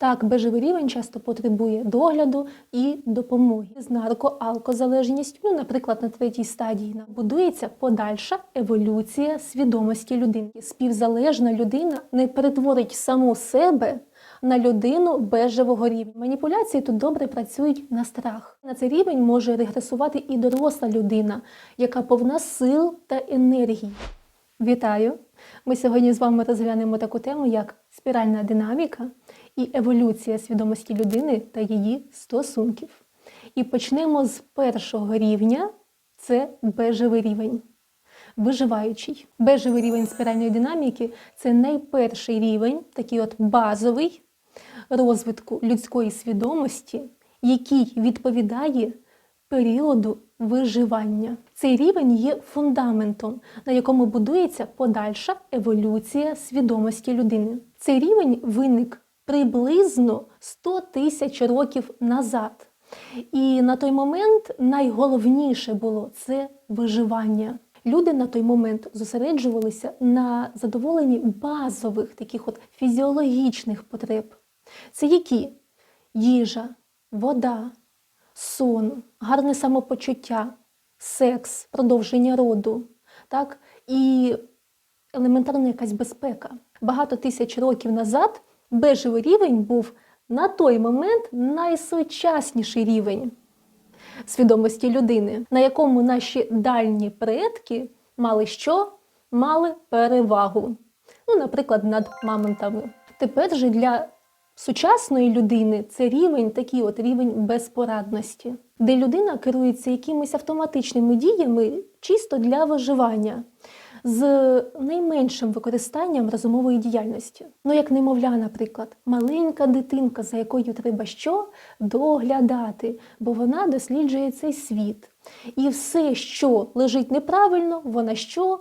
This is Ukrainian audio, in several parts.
Так, бежевий рівень часто потребує догляду і допомоги. З наркоалкозалежністю, ну, наприклад, на третій стадії будується подальша еволюція свідомості людини. Співзалежна людина не перетворить саму себе на людину бежевого рівня. Маніпуляції тут добре працюють на страх. На цей рівень може регресувати і доросла людина, яка повна сил та енергії. Вітаю! Ми сьогодні з вами розглянемо таку тему, як спіральна динаміка і еволюція свідомості людини та її стосунків. І почнемо з першого рівня це бежевий рівень. Виживаючий. Бежевий рівень спіральної динаміки це найперший рівень, такий от базовий розвитку людської свідомості, який відповідає періоду виживання. Цей рівень є фундаментом, на якому будується подальша еволюція свідомості людини. Цей рівень виник приблизно 100 тисяч років назад. І на той момент найголовніше було це виживання. Люди на той момент зосереджувалися на задоволенні базових таких от фізіологічних потреб. Це які? Їжа, вода, сон, гарне самопочуття, секс, продовження роду, так? і елементарна якась безпека. Багато тисяч років назад бежевий рівень був на той момент найсучасніший рівень свідомості людини, на якому наші дальні предки мали що? Мали перевагу. Ну, наприклад, над мамонтами. Тепер же для сучасної людини це рівень, такий от рівень безпорадності, де людина керується якимись автоматичними діями чисто для виживання. З найменшим використанням розумової діяльності. Ну, як немовля, наприклад, маленька дитинка, за якою треба що доглядати, бо вона досліджує цей світ. І все, що лежить неправильно, вона що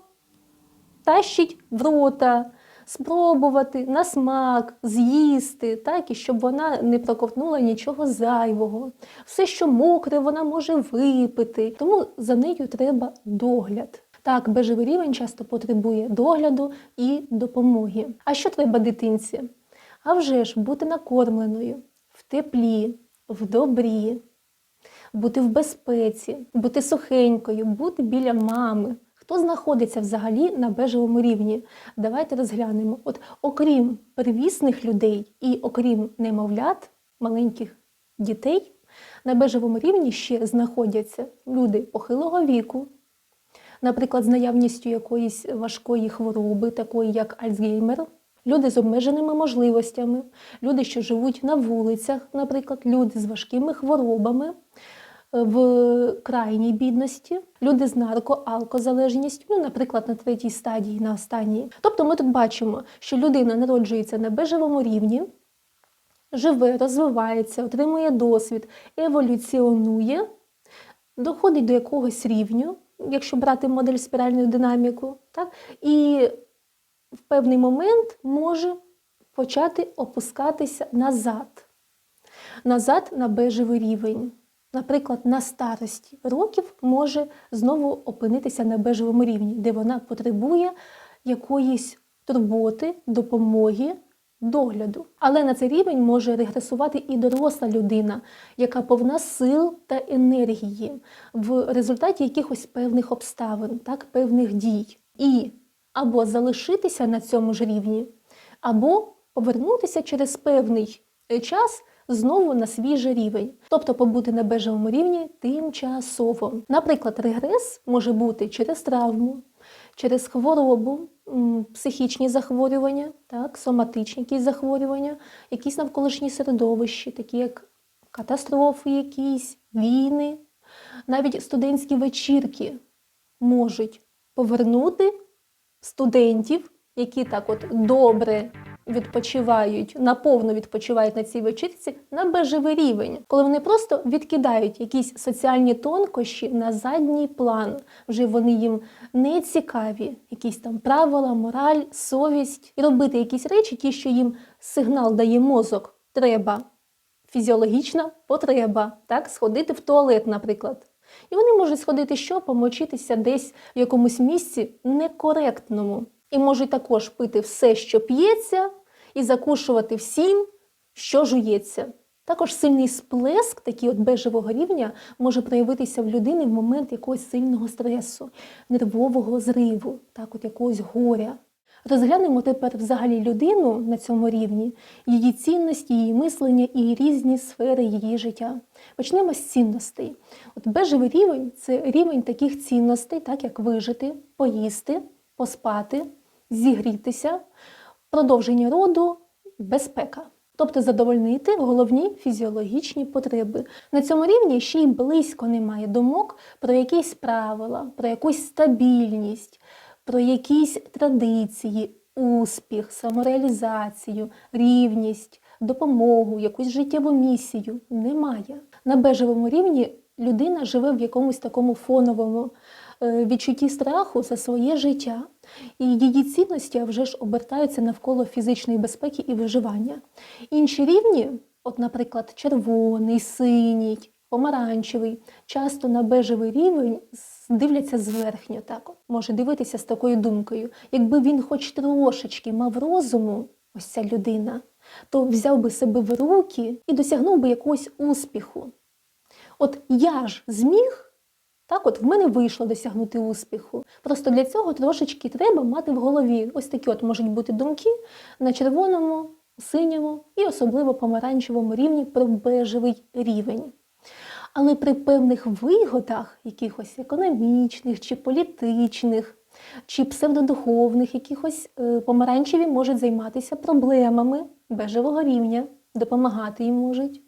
тащить в рота, спробувати на смак, з'їсти, так, і щоб вона не проковтнула нічого зайвого. Все, що мокре, вона може випити. Тому за нею треба догляд. Так, бежевий рівень часто потребує догляду і допомоги. А що треба дитинці? А вже ж бути накормленою, в теплі, в добрі, бути в безпеці, бути сухенькою, бути біля мами. Хто знаходиться взагалі на бежевому рівні? Давайте розглянемо. От окрім первісних людей і окрім немовлят, маленьких дітей, на бежевому рівні ще знаходяться люди похилого віку, наприклад, з наявністю якоїсь важкої хвороби, такої як Альцгеймер, люди з обмеженими можливостями, люди, що живуть на вулицях, наприклад, люди з важкими хворобами. В крайній бідності, люди з наркоалкозалежністю, ну, наприклад, на третій стадії, на останній. Тобто ми тут бачимо, що людина народжується на бежевому рівні, живе, розвивається, отримує досвід, еволюціонує, доходить до якогось рівню, якщо брати модель спіральну динаміку, так? і в певний момент може почати опускатися назад, назад на бежевий рівень. Наприклад, на старості років може знову опинитися на бежевому рівні, де вона потребує якоїсь турботи, допомоги, догляду. Але на цей рівень може регресувати і доросла людина, яка повна сил та енергії в результаті якихось певних обставин, так, певних дій. І або залишитися на цьому ж рівні, або повернутися через певний час знову на свій же рівень, тобто побути на бежевому рівні тимчасово. Наприклад, регрес може бути через травму, через хворобу, психічні захворювання, так, соматичні якісь захворювання, якісь навколишні середовища, такі як катастрофи, якісь війни, навіть студентські вечірки можуть повернути студентів, які так от добре відпочивають, наповно відпочивають на цій вечірці на бежевий рівень, коли вони просто відкидають якісь соціальні тонкощі на задній план. Вже вони їм не цікаві, якісь там правила, мораль, совість, і робити якісь речі, ті, що їм сигнал дає мозок, треба. Фізіологічна потреба, так, сходити в туалет, наприклад. І вони можуть сходити що, помочитися десь в якомусь місці некоректному. І можуть також пити все, що п'ється, і закушувати всім, що жується. Також сильний сплеск, такий от бежевого рівня, може проявитися в людини в момент якогось сильного стресу, нервового зриву, так от якогось горя. Розглянемо тепер взагалі людину на цьому рівні, її цінності, її мислення і різні сфери її життя. Почнемо з цінностей. От бежевий рівень це рівень таких цінностей, так як вижити, поїсти, поспати, зігрітися, продовження роду, безпека. Тобто задовольнити головні фізіологічні потреби. На цьому рівні ще й близько немає думок про якісь правила, про якусь стабільність, про якісь традиції, успіх, самореалізацію, рівність, допомогу, якусь життєву місію. Немає. На бежевому рівні людина живе в якомусь такому фоновому відчутті страху за своє життя. І її цінності вже ж обертаються навколо фізичної безпеки і виживання. Інші рівні, от, наприклад, червоний, синій, помаранчевий, часто на бежевий рівень дивляться зверхньо. Так, може дивитися з такою думкою. Якби він хоч трошечки мав розуму, ось ця людина, то взяв би себе в руки і досягнув би якогось успіху. От я ж зміг. Так, от в мене вийшло досягнути успіху. Просто для цього трошечки треба мати в голові. Ось такі от можуть бути думки на червоному, синьому і особливо помаранчевому рівні про бежевий рівень. Але при певних вигодах, якихось економічних чи політичних, чи псевдодуховних, якихось е, помаранчеві можуть займатися проблемами бежевого рівня, допомагати їм можуть.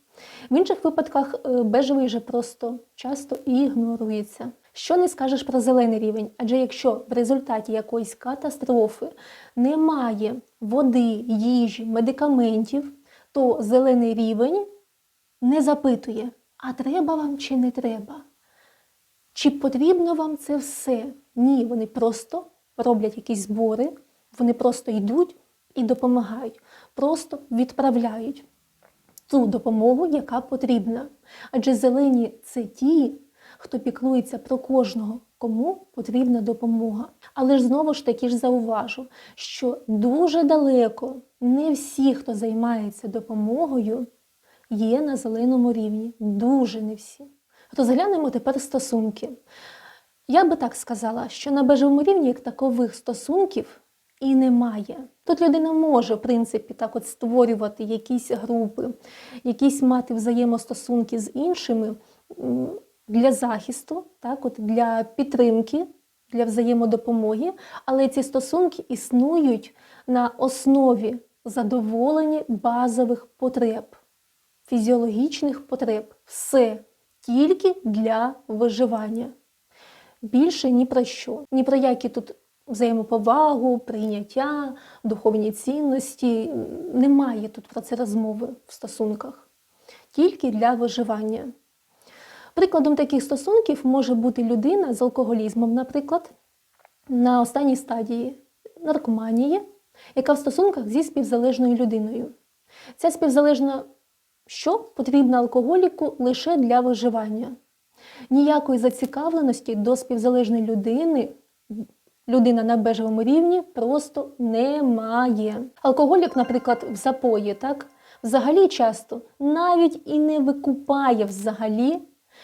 В інших випадках е, бежевий вже просто часто ігнорується. Що не скажеш про зелений рівень? Адже якщо в результаті якоїсь катастрофи немає води, їжі, медикаментів, то зелений рівень не запитує, а треба вам чи не треба? Чи потрібно вам це все? Ні, вони просто роблять якісь збори, вони просто йдуть і допомагають, просто відправляють ту допомогу, яка потрібна. Адже зелені це ті, хто піклується про кожного, кому потрібна допомога. Але ж знову ж таки ж зауважу, що дуже далеко не всі, хто займається допомогою, є на зеленому рівні. Дуже не всі. Розглянемо тепер стосунки. Я би так сказала, що на бежевому рівні як такових стосунків і немає. Тут людина може, в принципі, так от створювати якісь групи, якісь мати взаємостосунки з іншими для захисту, так от для підтримки, для взаємодопомоги, але ці стосунки існують на основі задоволення базових потреб, фізіологічних потреб. Все тільки для виживання. Більше ні про що, ні про які тут взаємоповагу, прийняття, духовні цінності. Немає тут про це розмови в стосунках, тільки для виживання. Прикладом таких стосунків може бути людина з алкоголізмом, наприклад, на останній стадії наркоманії, яка в стосунках зі співзалежною людиною. Ця співзалежна що потрібна алкоголіку лише для виживання. Ніякої зацікавленості до співзалежної людини людина на бежевому рівні просто немає. Алкоголік, наприклад, в запої, так, взагалі часто навіть і не викупає взагалі,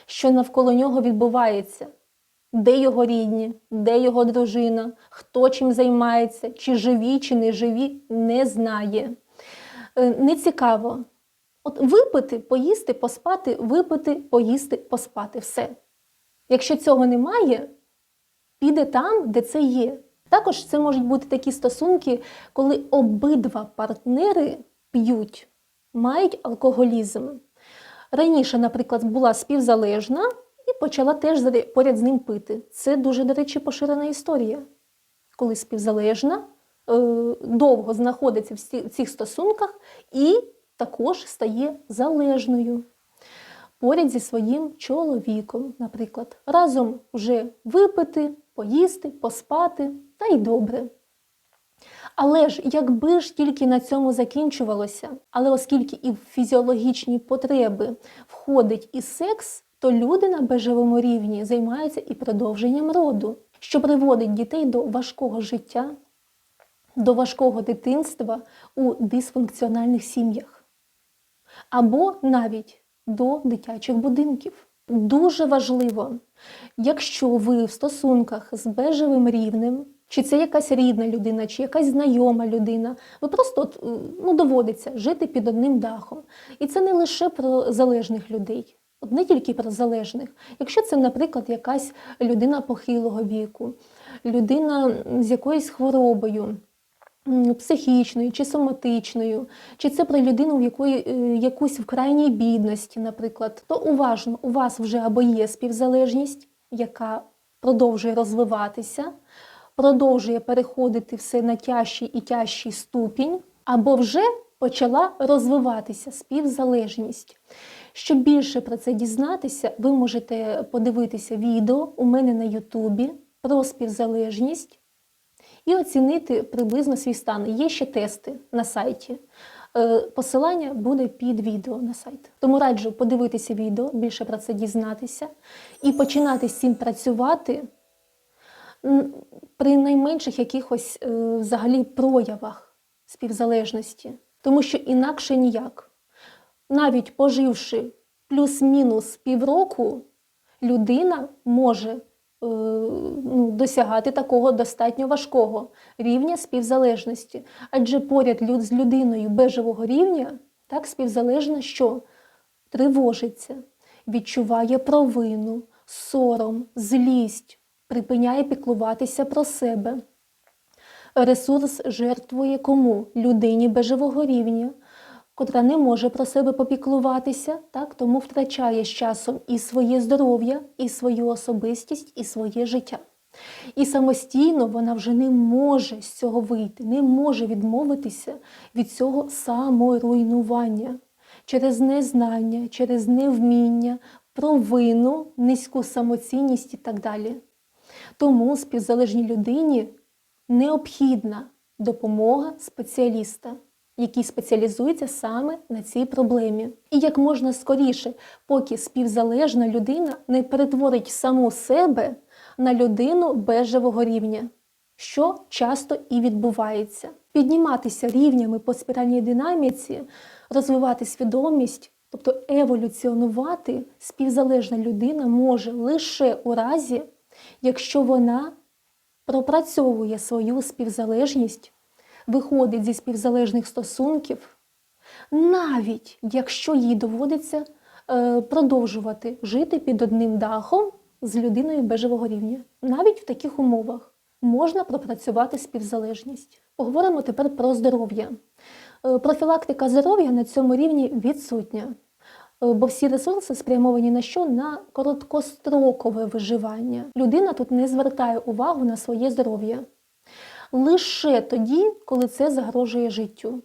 що навколо нього відбувається. Де його рідні, де його дружина, хто чим займається, чи живі, чи не живі, не знає. Е, Не цікаво. От випити, поїсти, поспати, випити, поїсти, поспати. Все. Якщо цього немає, піде там, де це є. Також це можуть бути такі стосунки, коли обидва партнери п'ють, мають алкоголізм. Раніше, наприклад, була співзалежна і почала теж поряд з ним пити. Це дуже, до речі, поширена історія. Коли співзалежна е, довго знаходиться в цих стосунках і також стає залежною поряд зі своїм чоловіком, наприклад, разом вже випити, поїсти, поспати, та й добре. Але ж якби ж тільки на цьому закінчувалося, але оскільки і в фізіологічні потреби входить і секс, то люди на бежевому рівні займаються і продовженням роду, що приводить дітей до важкого життя, до важкого дитинства у дисфункціональних сім'ях. або навіть до дитячих будинків. Дуже важливо, якщо ви в стосунках з бежевим рівнем, чи це якась рідна людина, чи якась знайома людина, ви просто от, е, ну, доводиться жити під одним дахом. І це не лише про залежних людей, от не тільки про залежних. Якщо це, наприклад, якась людина похилого віку, людина з якоюсь хворобою, психічною чи соматичною, чи це про людину, в якої е, якусь в крайній бідності, наприклад, то уважно, у вас вже або є співзалежність, яка продовжує розвиватися, продовжує переходити все на тяжчий і тяжчий ступінь, або вже почала розвиватися співзалежність. Щоб більше про це дізнатися, ви можете подивитися відео у мене на Ютубі про співзалежність і оцінити приблизно свій стан. Є ще тести на сайті. Е, Посилання буде під відео на сайт. Тому раджу подивитися відео, більше про це дізнатися і починати з цим працювати при найменших якихось е, взагалі проявах співзалежності. Тому що інакше ніяк. Навіть поживши плюс-мінус півроку, людина може ну, досягати такого достатньо важкого рівня співзалежності. Адже поряд люд- з людиною бежевого рівня так співзалежна, що тривожиться, відчуває провину, сором, злість, припиняє піклуватися про себе. Ресурс жертвує кому? Людині бежевого рівня, котра не може про себе попіклуватися, так, тому втрачає з часом і своє здоров'я, і свою особистість, і своє життя. І самостійно вона вже не може з цього вийти, не може відмовитися від цього саморуйнування через незнання, через невміння, провину, низьку самоцінність і так далі. Тому співзалежній людині необхідна допомога спеціаліста, який спеціалізується саме на цій проблемі. І як можна скоріше, поки співзалежна людина не перетворить саму себе на людину бежевого рівня, що часто і відбувається. Підніматися рівнями по спіральній динаміці, розвивати свідомість, тобто еволюціонувати співзалежна людина може лише у разі, якщо вона пропрацьовує свою співзалежність, виходить зі співзалежних стосунків, навіть якщо їй доводиться е, продовжувати жити під одним дахом з людиною бежевого рівня. Навіть в таких умовах можна пропрацювати співзалежність. Поговоримо тепер про здоров'я. Е, Профілактика здоров'я на цьому рівні відсутня. Е, Бо всі ресурси спрямовані на що? На короткострокове виживання. Людина тут не звертає увагу на своє здоров'я. Лише тоді, коли це загрожує життю.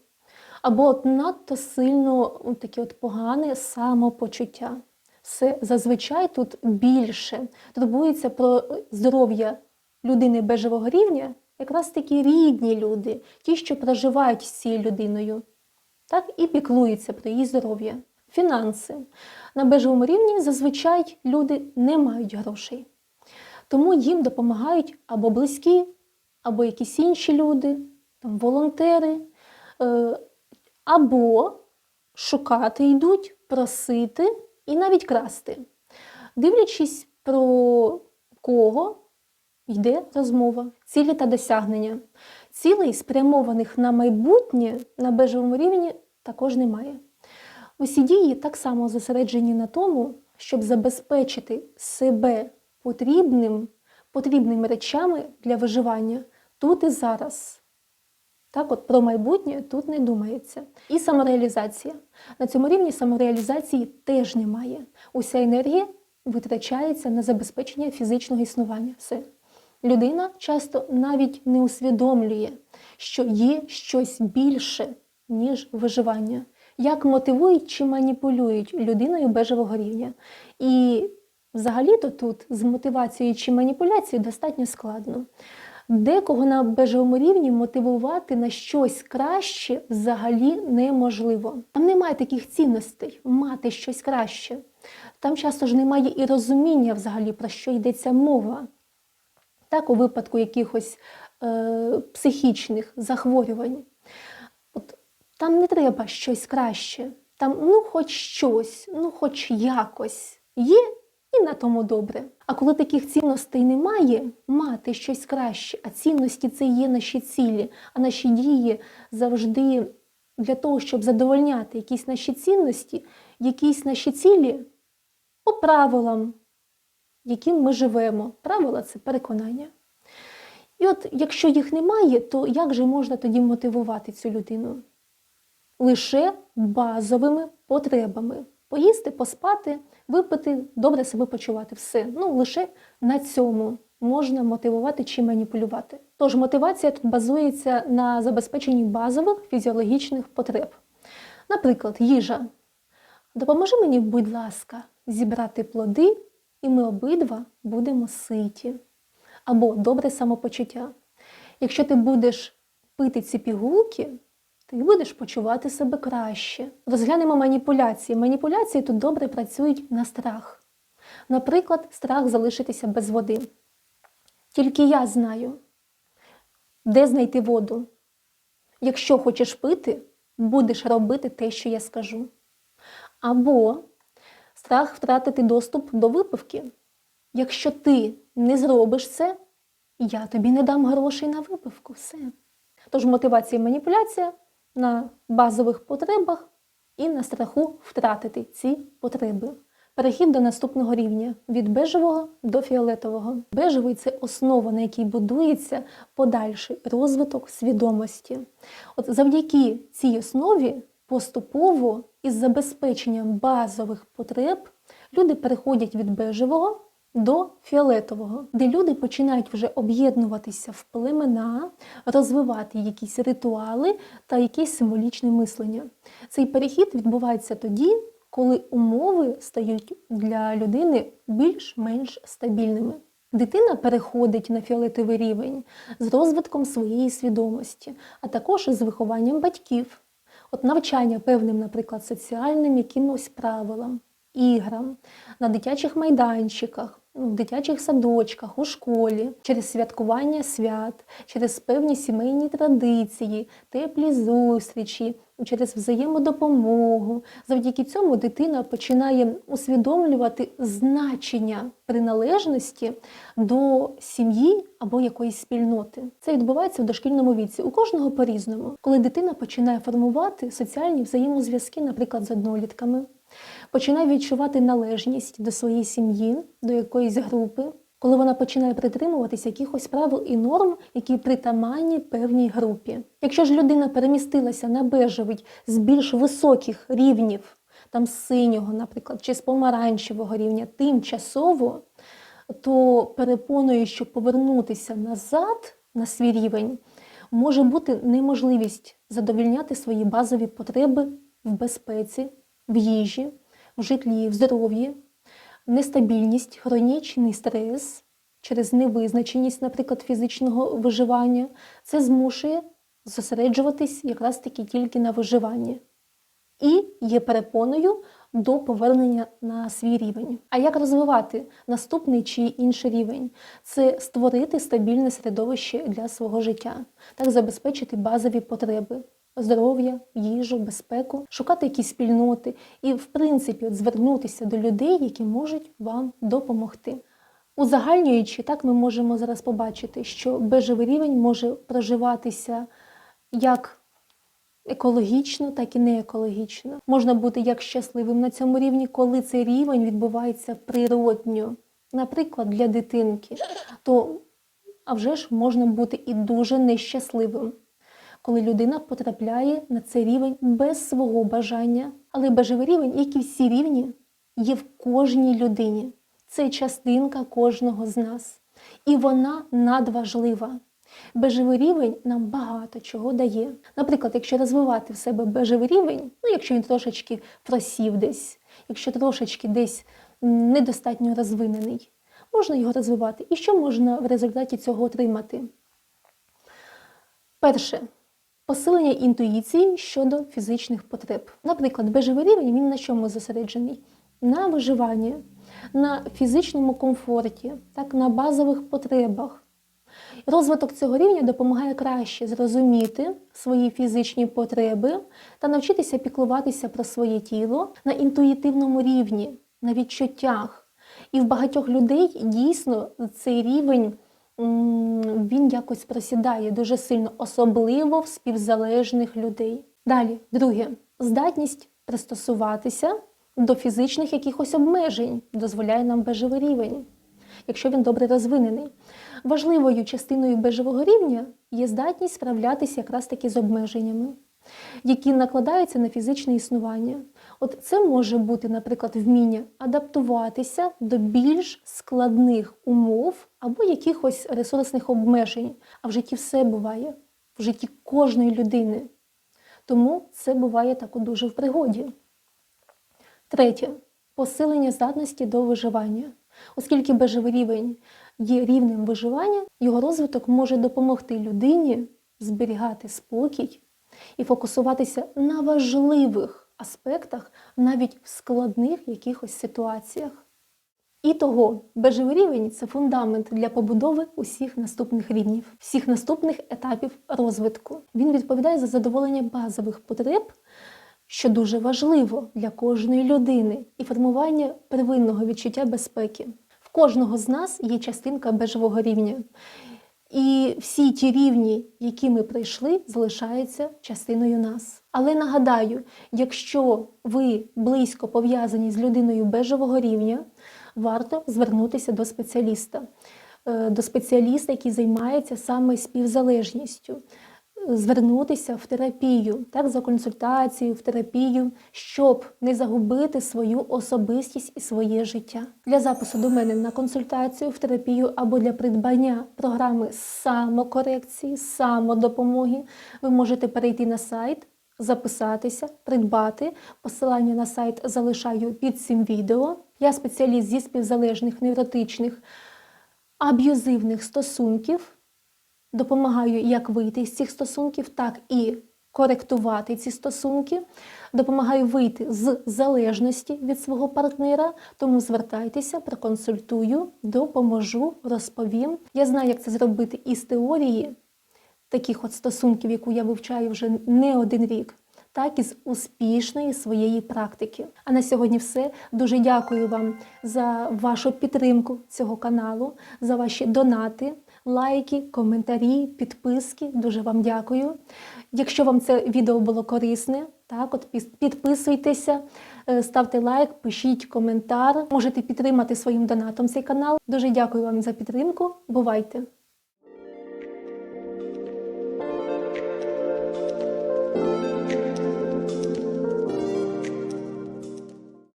Або от надто сильно от таке от погане самопочуття. Все зазвичай тут більше турбується про здоров'я людини бежевого рівня, якраз такі рідні люди, ті, що проживають з цією людиною, так і піклуються про її здоров'я. Фінанси. На бежевому рівні зазвичай люди не мають грошей. Тому їм допомагають або близькі, або якісь інші люди, там, волонтери, е, або шукати йдуть, просити і навіть красти. Дивлячись, про кого йде розмова, цілі та досягнення. Цілей, спрямованих на майбутнє на бежевому рівні, також немає. Усі дії так само зосереджені на тому, щоб забезпечити себе потрібним, потрібними речами для виживання тут і зараз. Так, от про майбутнє тут не думається. І самореалізація. На цьому рівні самореалізації теж немає. Уся енергія витрачається на забезпечення фізичного існування. Все. Людина часто навіть не усвідомлює, що є щось більше, ніж виживання. Як мотивують чи маніпулюють людиною бежевого рівня. І взагалі-то тут з мотивацією чи маніпуляцією достатньо складно. Декого на бежевому рівні мотивувати на щось краще взагалі неможливо. Там немає таких цінностей мати щось краще. Там часто ж немає і розуміння взагалі, про що йдеться мова. Так, у випадку якихось е, психічних захворювань. От, там не треба щось краще. там ну хоч щось, ну хоч якось є, і на тому добре. А коли таких цінностей немає, мати щось краще, а цінності це є наші цілі, а наші дії завжди для того, щоб задовольняти якісь наші цінності, якісь наші цілі по правилам, яким ми живемо. Правила це переконання. І от якщо їх немає, то як же можна тоді мотивувати цю людину? Лише базовими потребами. Поїсти, поспати, випити, добре себе почувати. Все. Ну, лише на цьому можна мотивувати чи маніпулювати. Тож мотивація тут базується на забезпеченні базових фізіологічних потреб. Наприклад, їжа. Допоможи мені, будь ласка, зібрати плоди, і ми обидва будемо ситі. Або добре самопочуття. Якщо ти будеш пити ці пігулки, ти будеш почувати себе краще. Розглянемо маніпуляції. Маніпуляції тут добре працюють на страх. Наприклад, страх залишитися без води. Тільки я знаю, де знайти воду. Якщо хочеш пити, будеш робити те, що я скажу. Або страх втратити доступ до випивки. Якщо ти не зробиш це, я тобі не дам грошей на випивку. Все. Тож мотивація і маніпуляція на базових потребах і на страху втратити ці потреби. Перехід до наступного рівня від бежевого до фіолетового. Бежевий це основа, на якій будується подальший розвиток свідомості. От завдяки цій основі поступово із забезпеченням базових потреб люди переходять від бежевого до фіолетового, де люди починають вже об'єднуватися в племена, розвивати якісь ритуали та якесь символічне мислення. Цей перехід відбувається тоді, коли умови стають для людини більш-менш стабільними. Дитина переходить на фіолетовий рівень з розвитком своєї свідомості, а також з вихованням батьків, от навчання певним, наприклад, соціальним якимось правилам, іграм, на дитячих майданчиках, в дитячих садочках, у школі, через святкування свят, через певні сімейні традиції, теплі зустрічі, через взаємодопомогу. Завдяки цьому дитина починає усвідомлювати значення приналежності до сім'ї або якоїсь спільноти. Це відбувається в дошкільному віці. У кожного по-різному, коли дитина починає формувати соціальні взаємозв'язки, наприклад, з однолітками починає відчувати належність до своєї сім'ї, до якоїсь групи, коли вона починає притримуватися якихось правил і норм, які притаманні певній групі. Якщо ж людина перемістилася на бежевий з більш високих рівнів, там з синього, наприклад, чи з помаранчевого рівня, тимчасово, то перепоною, щоб повернутися назад на свій рівень, може бути неможливість задовільняти свої базові потреби в безпеці, в їжі, в житлі, в здоров'ї, нестабільність, хронічний стрес через невизначеність, наприклад, фізичного виживання, це змушує зосереджуватись якраз таки тільки на виживанні. І є перепоною до повернення на свій рівень. А як розвивати наступний чи інший рівень? Це створити стабільне середовище для свого життя, так забезпечити базові потреби здоров'я, їжу, безпеку, шукати якісь спільноти і, в принципі, от звернутися до людей, які можуть вам допомогти. Узагальнюючи, так ми можемо зараз побачити, що бежевий рівень може проживатися як екологічно, так і не екологічно. Можна бути як щасливим на цьому рівні, коли цей рівень відбувається природньо. Наприклад, для дитинки, то а вже ж можна бути і дуже нещасливим коли людина потрапляє на цей рівень без свого бажання. Але бежевий рівень, як і всі рівні, є в кожній людині. Це частинка кожного з нас. І вона надважлива. Бежевий рівень нам багато чого дає. Наприклад, якщо розвивати в себе бежевий рівень, ну якщо він трошечки просів десь, якщо трошечки десь недостатньо розвинений, можна його розвивати. І що можна в результаті цього отримати? Перше, Посилення інтуїції щодо фізичних потреб. Наприклад, бежевий рівень він на чому зосереджений? На виживанні, на фізичному комфорті, так, на базових потребах. Розвиток цього рівня допомагає краще зрозуміти свої фізичні потреби та навчитися піклуватися про своє тіло на інтуїтивному рівні, на відчуттях. І в багатьох людей дійсно цей рівень він якось просідає дуже сильно, особливо в співзалежних людей. Далі, друге, здатність пристосуватися до фізичних якихось обмежень дозволяє нам бежевий рівень, якщо він добре розвинений. Важливою частиною бежевого рівня є здатність справлятися якраз таки з обмеженнями, які накладаються на фізичне існування. От це може бути, наприклад, вміння адаптуватися до більш складних умов або якихось ресурсних обмежень. А в житті все буває, в житті кожної людини. Тому це буває так дуже в пригоді. Третє посилення здатності до виживання. Оскільки бежевий рівень є рівнем виживання, його розвиток може допомогти людині зберігати спокій і фокусуватися на важливих аспектах навіть в складних якихось ситуаціях. І того, бежевий рівень це фундамент для побудови усіх наступних рівнів, всіх наступних етапів розвитку. Він відповідає за задоволення базових потреб, що дуже важливо для кожної людини, і формування первинного відчуття безпеки. В кожного з нас є частинка бежевого рівня. І всі ті рівні, які ми пройшли, залишаються частиною нас. Але нагадаю, якщо ви близько пов'язані з людиною бежевого рівня, варто звернутися до спеціаліста, Е, до спеціаліста, який займається саме співзалежністю. Звернутися в терапію, так, за консультацією, в терапію, щоб не загубити свою особистість і своє життя. Для запису до мене на консультацію в терапію або для придбання програми самокорекції, самодопомоги, ви можете перейти на сайт, записатися, придбати. Посилання на сайт залишаю під цим відео. Я спеціаліст зі співзалежних невротичних аб'юзивних стосунків. Допомагаю як вийти з цих стосунків, так і коректувати ці стосунки. Допомагаю вийти з залежності від свого партнера. Тому звертайтеся, проконсультую, допоможу, розповім. Я знаю, як це зробити із теорії таких от стосунків, яку я вивчаю вже не один рік, так і з успішної своєї практики. А на сьогодні все. Дуже дякую вам за вашу підтримку цього каналу, за ваші донати. Лайки, коментарі, підписки. Дуже вам дякую. Якщо вам це відео було корисне, так от підписуйтеся, е, ставте лайк, пишіть коментар. Можете підтримати своїм донатом цей канал. Дуже дякую вам за підтримку. Бувайте!